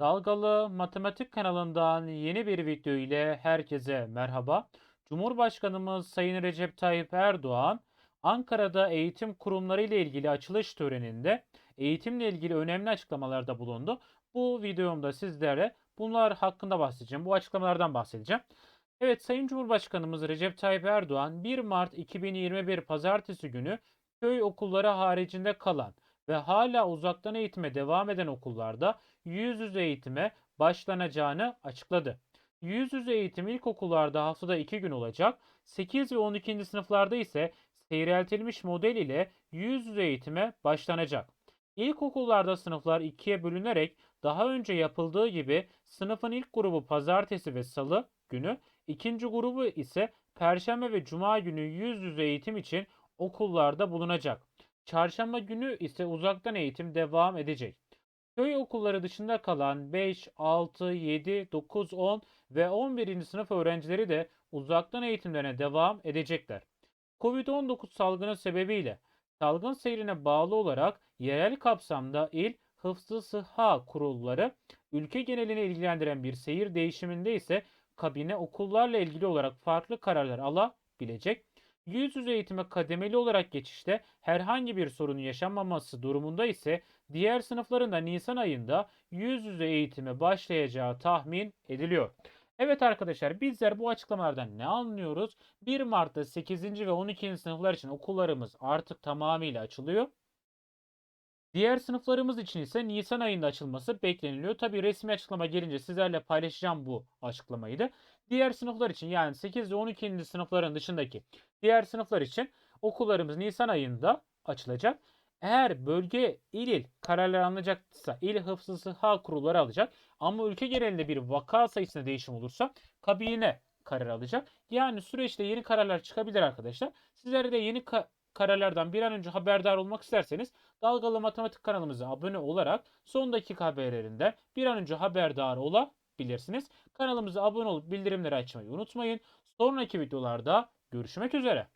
Dalgalı Matematik kanalından yeni bir video ile herkese merhaba. Cumhurbaşkanımız Sayın Recep Tayyip Erdoğan, Ankara'da eğitim kurumları ile ilgili açılış töreninde eğitimle ilgili önemli açıklamalarda bulundu. Bu videomda sizlere bunlar hakkında bahsedeceğim. Bu açıklamalardan bahsedeceğim. Evet Sayın Cumhurbaşkanımız Recep Tayyip Erdoğan 1 Mart 2021 Pazartesi günü köy okulları haricinde kalan ve hala uzaktan eğitime devam eden okullarda yüz yüze eğitime başlanacağını açıkladı. Yüz yüze eğitim ilkokullarda haftada 2 gün olacak. 8 ve 12. sınıflarda ise seyreltilmiş model ile yüz yüze eğitime başlanacak. İlkokullarda sınıflar ikiye bölünerek daha önce yapıldığı gibi sınıfın ilk grubu pazartesi ve salı günü, ikinci grubu ise perşembe ve cuma günü yüz yüze eğitim için okullarda bulunacak. Çarşamba günü ise uzaktan eğitim devam edecek. Köy okulları dışında kalan 5, 6, 7, 9, 10 ve 11. sınıf öğrencileri de uzaktan eğitimlerine devam edecekler. Covid-19 salgını sebebiyle salgın seyrine bağlı olarak yerel kapsamda il hıfzı sıhha kurulları ülke genelini ilgilendiren bir seyir değişiminde ise kabine okullarla ilgili olarak farklı kararlar alabilecek. Yüz yüze eğitime kademeli olarak geçişte herhangi bir sorun yaşanmaması durumunda ise diğer sınıfların da Nisan ayında yüz yüze eğitime başlayacağı tahmin ediliyor. Evet arkadaşlar bizler bu açıklamalardan ne anlıyoruz? 1 Mart'ta 8. ve 12. sınıflar için okullarımız artık tamamıyla açılıyor. Diğer sınıflarımız için ise Nisan ayında açılması bekleniliyor. Tabi resmi açıklama gelince sizlerle paylaşacağım bu açıklamayı da. Diğer sınıflar için yani 8 ve 12. sınıfların dışındaki diğer sınıflar için okullarımız Nisan ayında açılacak. Eğer bölge il il kararlar alınacaksa il hıfzı sıha kurulları alacak. Ama ülke genelinde bir vaka sayısında değişim olursa kabine karar alacak. Yani süreçte yeni kararlar çıkabilir arkadaşlar. Sizlere de yeni ka- kararlardan bir an önce haberdar olmak isterseniz Dalgalı Matematik kanalımıza abone olarak son dakika haberlerinde bir an önce haberdar olabilirsiniz. Kanalımıza abone olup bildirimleri açmayı unutmayın. Sonraki videolarda görüşmek üzere.